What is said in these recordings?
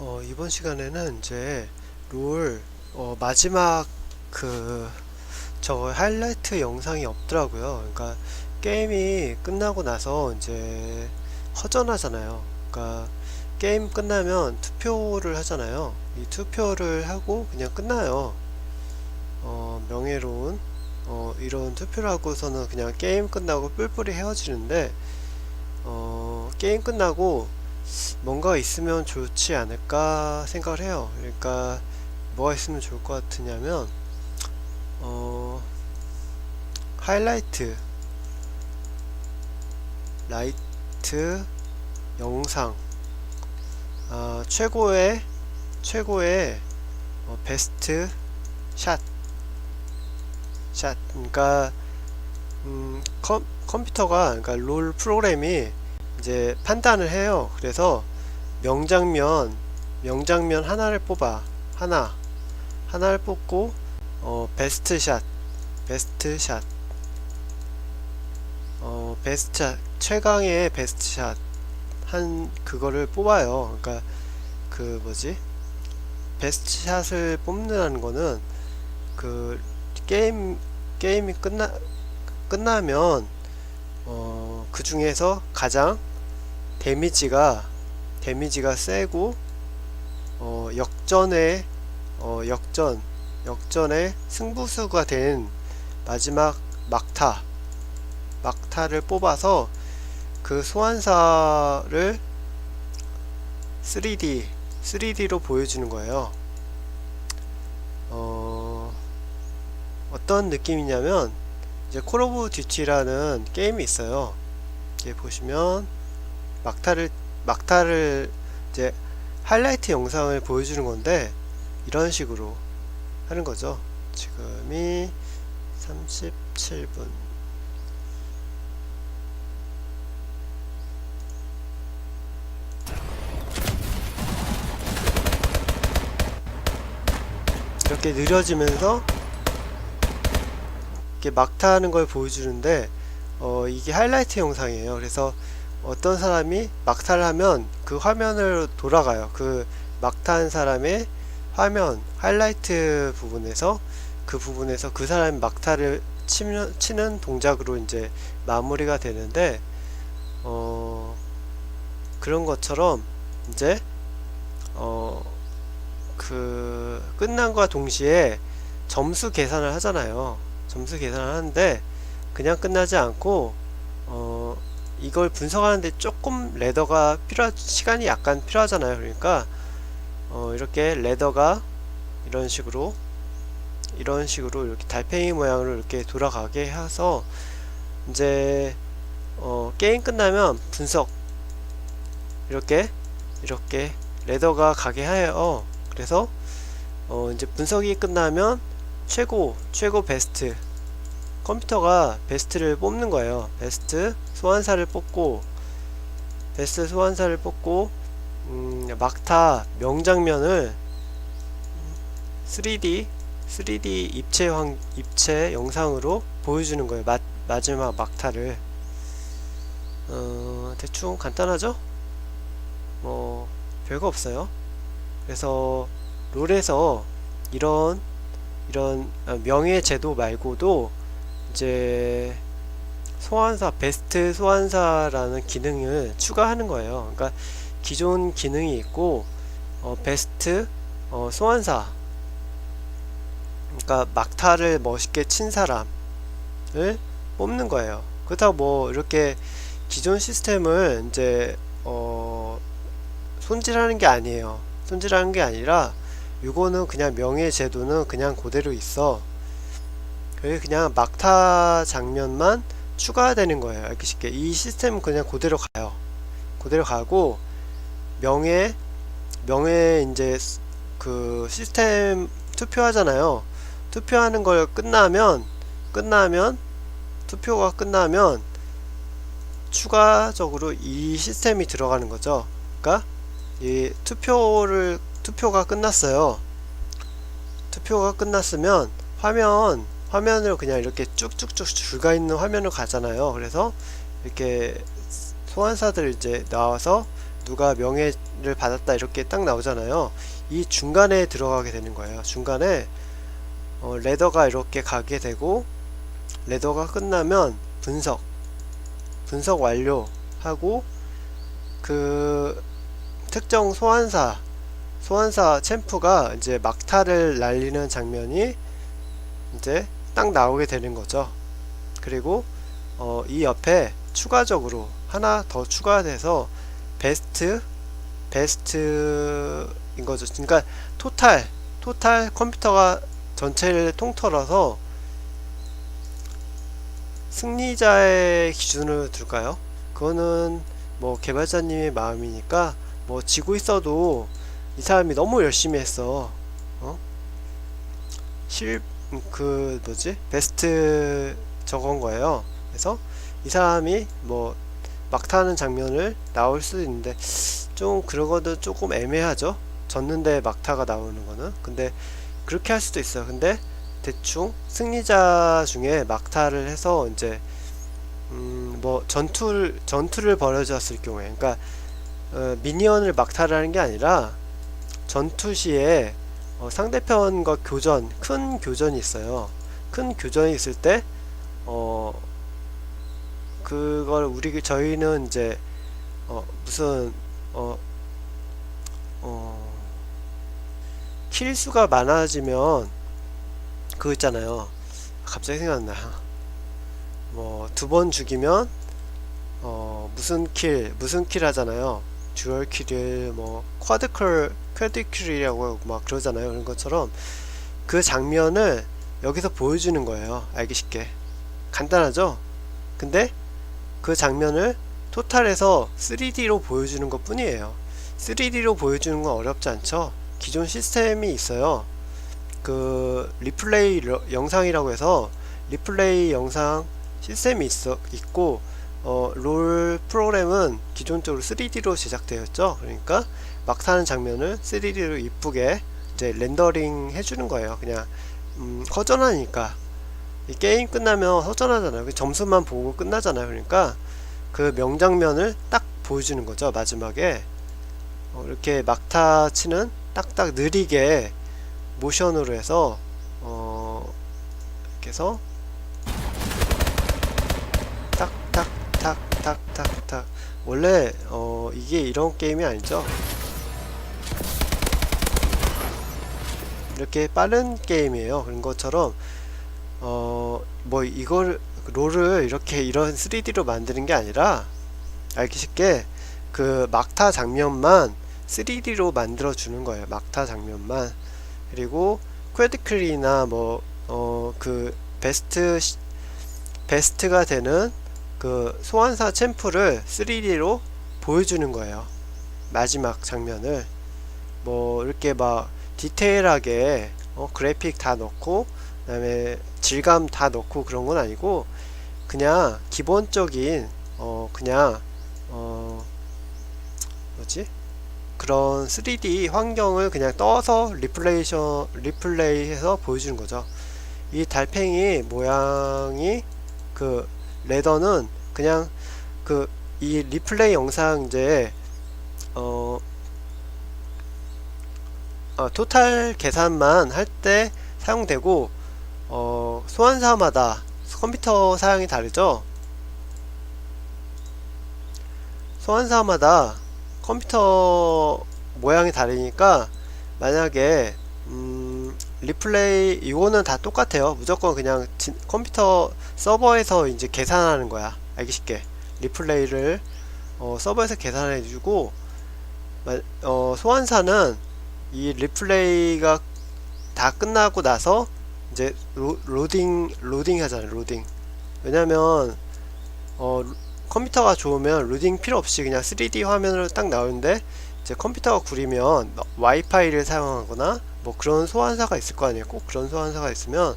어, 이번 시간에는 이제 롤 어, 마지막 그 저거 하이라이트 영상이 없더라고요. 그러니까 게임이 끝나고 나서 이제 허전하잖아요. 그러니까 게임 끝나면 투표를 하잖아요. 이 투표를 하고 그냥 끝나요. 어, 명예로운 어, 이런 투표를 하고서는 그냥 게임 끝나고 뿔뿔이 헤어지는데 어, 게임 끝나고 뭔가 있으면 좋지 않을까 생각을 해요. 그러니까 뭐가 있으면 좋을 것 같으냐면 어 하이라이트 라이트 영상 아, 최고의 최고의 어, 베스트 샷 샷. 그러니까 음, 컴, 컴퓨터가 그러니까 롤 프로그램이 이제 판단을 해요. 그래서 명장면, 명장면 하나를 뽑아. 하나. 하나를 뽑고, 어, 베스트 샷. 베스트 샷. 어, 베스트 샷. 최강의 베스트 샷. 한, 그거를 뽑아요. 그러니까, 그, 뭐지? 베스트 샷을 뽑는다는 거는, 그, 게임, 게임이 끝나, 끝나면, 어, 그 중에서 가장 데미지가 데미지가 세고 어, 역전의 어, 역전 역전의 승부수가 된 마지막 막타 막타를 뽑아서 그 소환사를 3D 3D로 보여주는 거예요. 어, 어떤 느낌이냐면 이제 콜 오브 듀티라는 게임이 있어요. 이렇게 보시면 막타를 막타를 이제 하이라이트 영상을 보여주는 건데 이런 식으로 하는 거죠. 지금이 37분. 이렇게 느려지면서 이렇게 막타 하는 걸 보여주는데 어, 이게 하이라이트 영상이에요. 그래서 어떤 사람이 막타를 하면 그 화면을 돌아가요. 그 막타한 사람의 화면 하이라이트 부분에서 그 부분에서 그 사람이 막타를 치는, 치는 동작으로 이제 마무리가 되는데 어, 그런 것처럼 이제 어, 그 끝난과 동시에 점수 계산을 하잖아요. 점수 계산을 하는데 그냥 끝나지 않고 어 이걸 분석하는데 조금 레더가 필요 시간이 약간 필요하잖아요. 그러니까 어 이렇게 레더가 이런 식으로 이런 식으로 이렇게 달팽이 모양으로 이렇게 돌아가게 해서 이제 어 게임 끝나면 분석 이렇게 이렇게 레더가 가게 해요. 그래서 어 이제 분석이 끝나면 최고 최고 베스트 컴퓨터가 베스트를 뽑는 거예요. 베스트 소환사를 뽑고 베스트 소환사를 뽑고 음, 막타 명장면을 3D 3D 입체 황 입체 영상으로 보여주는 거예요. 마, 마지막 막타를 어, 대충 간단하죠? 뭐 별거 없어요. 그래서 롤에서 이런 이런 어, 명예 제도 말고도 이제 소환사 베스트 소환사라는 기능을 추가하는 거예요. 그러니까 기존 기능이 있고 어, 베스트 어, 소환사 그러니까 막타를 멋있게 친 사람을 뽑는 거예요. 그렇다고 뭐 이렇게 기존 시스템을 이제 어, 손질하는 게 아니에요. 손질하는 게 아니라 이거는 그냥 명예 제도는 그냥 그대로 있어. 그게 그냥 막타 장면만 추가되는 거예요. 이렇게 쉽게. 이 시스템은 그냥 그대로 가요. 그대로 가고, 명예, 명예 이제 그 시스템 투표하잖아요. 투표하는 걸 끝나면, 끝나면, 투표가 끝나면, 추가적으로 이 시스템이 들어가는 거죠. 그러니까, 이 투표를, 투표가 끝났어요. 투표가 끝났으면, 화면, 화면을 그냥 이렇게 쭉쭉쭉 줄가 있는 화면을 가잖아요. 그래서 이렇게 소환사들 이제 나와서 누가 명예를 받았다 이렇게 딱 나오잖아요. 이 중간에 들어가게 되는 거예요. 중간에 어, 레더가 이렇게 가게 되고 레더가 끝나면 분석 분석 완료하고 그 특정 소환사 소환사 챔프가 이제 막타를 날리는 장면이 이제 딱 나오게 되는 거죠. 그리고 어, 이 옆에 추가적으로 하나 더 추가돼서 베스트 베스트인 거죠. 그러니까 토탈 토탈 컴퓨터가 전체를 통틀어서 승리자의 기준을 둘까요? 그거는 뭐 개발자님의 마음이니까 뭐 지고 있어도 이 사람이 너무 열심히 했어. 어? 실, 그, 뭐지? 베스트 저건 거예요. 그래서 이 사람이 뭐 막타하는 장면을 나올 수도 있는데 좀 그런 것도 조금 애매하죠. 졌는데 막타가 나오는 거는. 근데 그렇게 할 수도 있어요. 근데 대충 승리자 중에 막타를 해서 이제 음, 뭐 전투를 전투를 벌여졌을 경우에 그러니까 어, 미니언을 막타를 하는 게 아니라 전투 시에 어, 상대편과 교전 큰 교전이 있어요. 큰 교전이 있을 때 어, 그걸 우리 저희는 이제 어, 무슨 어, 어, 킬 수가 많아지면 그거 있잖아요. 갑자기 생각나요. 뭐두 번 죽이면 어 무슨 킬 무슨 킬 하잖아요. 듀얼 킬을 뭐 쿼드클 쿼드킬이라고 막 그러잖아요. 그런 것처럼 그 장면을 여기서 보여주는 거예요. 알기 쉽게 간단하죠. 근데 그 장면을 토탈에서 3D로 보여주는 것 뿐이에요. 3D로 보여주는 건 어렵지 않죠. 기존 시스템이 있어요. 그 리플레이 러- 영상이라고 해서 리플레이 영상 시스템이 있어 있고 어, 롤 프로그램은 기존적으로 3D로 제작되었죠. 그러니까 막 타는 장면을 3D로 이쁘게 이제 렌더링 해주는 거예요. 그냥 음, 허전하니까 이 게임 끝나면 허전하잖아요. 그 점수만 보고 끝나잖아요. 그러니까 그 명장면을 딱 보여주는 거죠. 마지막에 어, 이렇게 막타 치는 딱딱 느리게 모션으로 해서 어 이렇게 해서 딱딱딱딱딱딱 원래 어 이게 이런 게임이 아니죠? 이렇게 빠른 게임이에요. 그런 것처럼 어 뭐 이걸 롤을 이렇게 이런 3D로 만드는 게 아니라 알기 쉽게 그 막타 장면만 3D로 만들어 주는 거예요. 막타 장면만. 그리고 퀘드클이나 뭐어그 베스트 시- 베스트가 되는 그 소환사 챔프를 3D로 보여주는 거예요. 마지막 장면을 뭐 이렇게 막 디테일하게 어 그래픽 다 넣고 그다음에 질감 다 넣고 그런 건 아니고 그냥 기본적인 어 그냥 어 뭐지? 그런 3D 환경을 그냥 떠서 리플레이션 리플레이해서 보여주는 거죠. 이 달팽이 모양이 그 레더는 그냥 그 이 리플레이 영상 이제 어, 어 토탈 계산만 할 때 사용되고 어 소환사마다 컴퓨터 사양이 다르죠. 소환사마다 컴퓨터 모양이 다르니까 만약에 음, 리플레이 이거는 다 똑같아요. 무조건 그냥 진- 컴퓨터 서버에서 이제 계산하는 거야. 알기 쉽게 리플레이를 어, 서버에서 계산해 주고 마- 어, 소환사는 이 리플레이가 다 끝나고 나서 이제 로, 로딩 로딩 하잖아요. 로딩. 왜냐면 어, 컴퓨터가 좋으면 로딩 필요 없이 그냥 3D 화면으로 딱 나오는데 이제 컴퓨터가 구리면 와이파이를 사용하거나 뭐 그런 소환사가 있을 거 아니에요. 꼭 그런 소환사가 있으면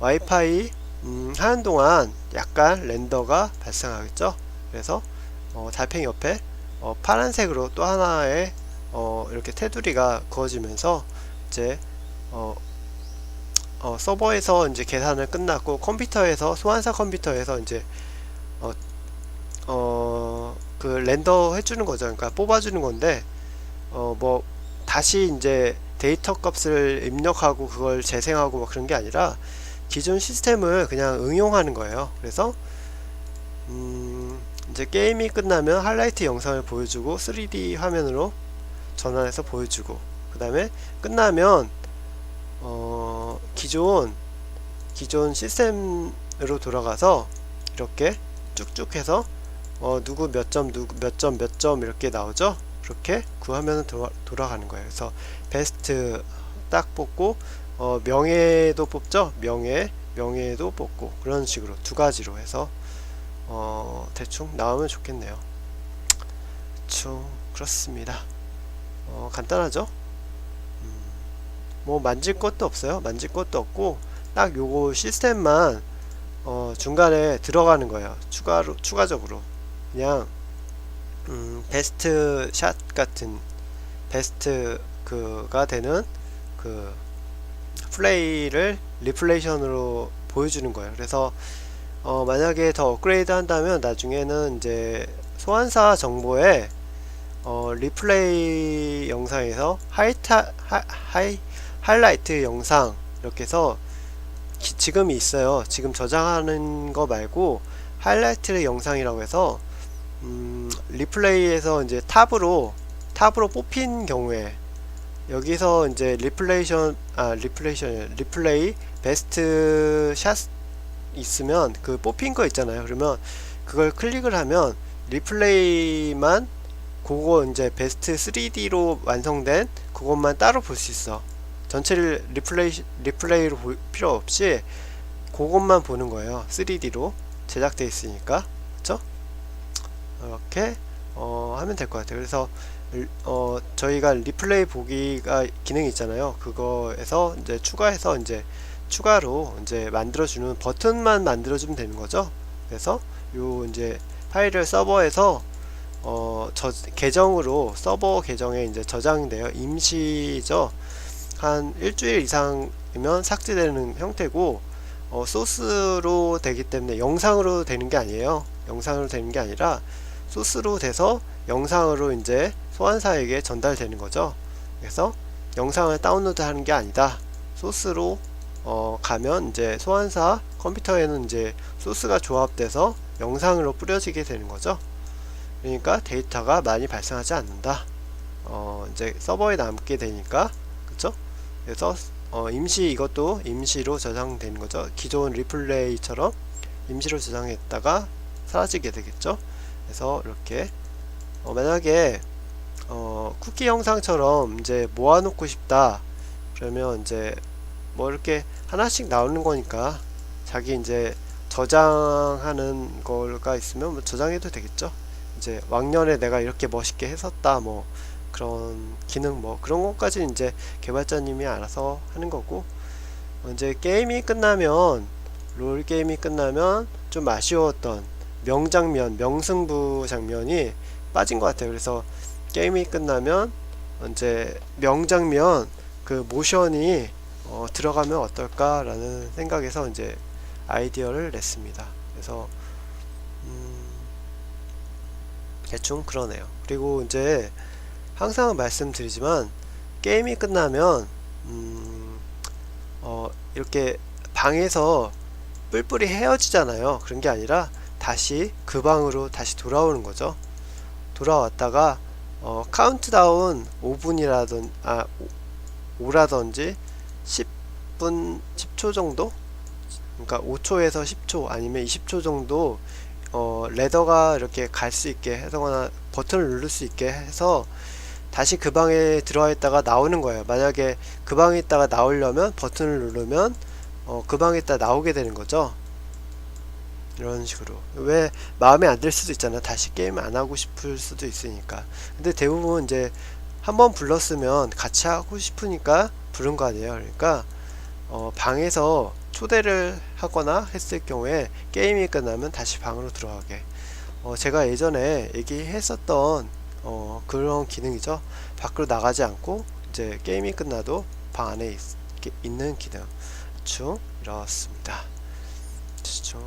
와이파이 음, 하는 동안 약간 렌더가 발생하겠죠. 그래서 어, 달팽이 옆에 어, 파란색으로 또 하나의 어, 이렇게 테두리가 그어지면서 이제 어, 어, 서버에서 이제 계산을 끝났고 컴퓨터에서 소환사 컴퓨터에서 이제 어, 어, 그 렌더 해주는 거죠. 그러니까 뽑아주는 건데 어 뭐 다시 이제 데이터 값을 입력하고 그걸 재생하고 막 그런 게 아니라 기존 시스템을 그냥 응용하는 거예요. 그래서 음 이제 게임이 끝나면 하이라이트 영상을 보여주고 3D 화면으로 전환해서 보여주고 그 다음에 끝나면 어 기존 기존 시스템으로 돌아가서 이렇게 쭉쭉 해서 어 누구 몇 점 누구 몇 점 몇 점 이렇게 나오죠 그렇게 그 화면은 돌아, 돌아가는 거예요. 그래서 베스트 딱 뽑고 어 명예도 뽑죠? 명예 명예도 뽑고 그런 식으로 두 가지로 해서 어 대충 나오면 좋겠네요. 대충 그렇습니다. 어 간단하죠? 음, 뭐 만질 것도 없어요. 만질 것도 없고 딱 요거 시스템만 어 중간에 들어가는 거예요. 추가로 추가적으로. 그냥 음, 베스트 샷 같은 베스트 그가 되는 그 플레이를 리플레이션으로 보여주는 거예요. 그래서 어, 만약에 더 업그레이드 한다면 나중에는 이제 소환사 정보에 어, 리플레이 영상에서 하이타 하, 하이 하이라이트 영상 이렇게 해서 기, 지금 있어요. 지금 저장하는 거 말고 하이라이트 영상이라고 해서 음, 리플레이에서 이제 탑으로 탑으로 뽑힌 경우에 여기서 이제 리플레이션 아 리플레이션 리플레이 베스트 샷 있으면 그 뽑힌 거 있잖아요. 그러면 그걸 클릭을 하면 리플레이만 그거 이제 베스트 3D로 완성된 그것만 따로 볼 수 있어. 전체를 리플레이 리플레이로 볼 필요 없이 그것만 보는 거예요. 3D로 제작돼 있으니까. 그렇죠? 이렇게 어, 하면 될 것 같아요. 그래서 어, 저희가 리플레이 보기가 기능이 있잖아요. 그거에서 이제 추가해서 이제 추가로 이제 만들어주는 버튼만 만들어주면 되는 거죠. 그래서 요 이제 파일을 서버에서 어, 저 계정으로 서버 계정에 이제 저장돼요. 임시죠. 한 일주일 이상이면 삭제되는 형태고 어, 소스로 되기 때문에 영상으로 되는 게 아니에요. 영상으로 되는 게 아니라 소스로 돼서 영상으로 이제 소환사에게 전달되는 거죠. 그래서 영상을 다운로드 하는 게 아니다. 소스로 어, 가면 이제 소환사 컴퓨터에는 이제 소스가 조합돼서 영상으로 뿌려지게 되는 거죠. 그러니까 데이터가 많이 발생하지 않는다. 어, 이제 서버에 남게 되니까 그쵸? 그래서 어, 임시 이것도 임시로 저장되는 거죠. 기존 리플레이처럼 임시로 저장했다가 사라지게 되겠죠. 그래서 이렇게 어, 만약에 어, 쿠키 영상처럼 이제 모아놓고 싶다 그러면 이제 뭐 이렇게 하나씩 나오는 거니까 자기 이제 저장하는 거가 있으면 뭐 저장해도 되겠죠? 이제 왕년에 내가 이렇게 멋있게 했었다 뭐 그런 기능 뭐 그런 것까지 이제 개발자님이 알아서 하는 거고 어, 이제 게임이 끝나면 롤 게임이 끝나면 좀 아쉬웠던 명장면 명승부 장면이 빠진 것 같아요 그래서 게임이 끝나면 이제 명장면 그 모션이 어, 들어가면 어떨까라는 생각에서 이제 아이디어를 냈습니다. 그래서 음, 대충 그러네요. 그리고 이제 항상 말씀드리지만 게임이 끝나면 음, 어, 이렇게 방에서 뿔뿔이 헤어지잖아요. 그런 게 아니라 다시 그 방으로 다시 돌아오는 거죠. 돌아왔다가 어, 카운트다운 5분이라든 아 5라든지 10분 10초 정도? 그러니까 5초에서 10초 아니면 20초 정도 어, 레더가 이렇게 갈 수 있게 해서거나 버튼을 누를 수 있게 해서 다시 그 방에 들어와 있다가 나오는 거예요. 만약에 그 방에 있다가 나오려면 버튼을 누르면 어, 그 방에 있다 나오게 되는 거죠 이런 식으로. 왜 마음에 안 들 수도 있잖아. 다시 게임 안 하고 싶을 수도 있으니까. 근데 대부분 이제 한번 불렀으면 같이 하고 싶으니까 부른 거 아니에요. 그러니까 어, 방에서 초대를 하거나 했을 경우에 게임이 끝나면 다시 방으로 들어가게. 어, 제가 예전에 얘기했었던 어, 그런 기능이죠. 밖으로 나가지 않고 이제 게임이 끝나도 방 안에 있, 있는 기능. 대충 이렇습니다. 대충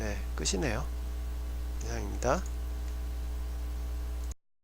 네, 끝이네요. 이상입니다.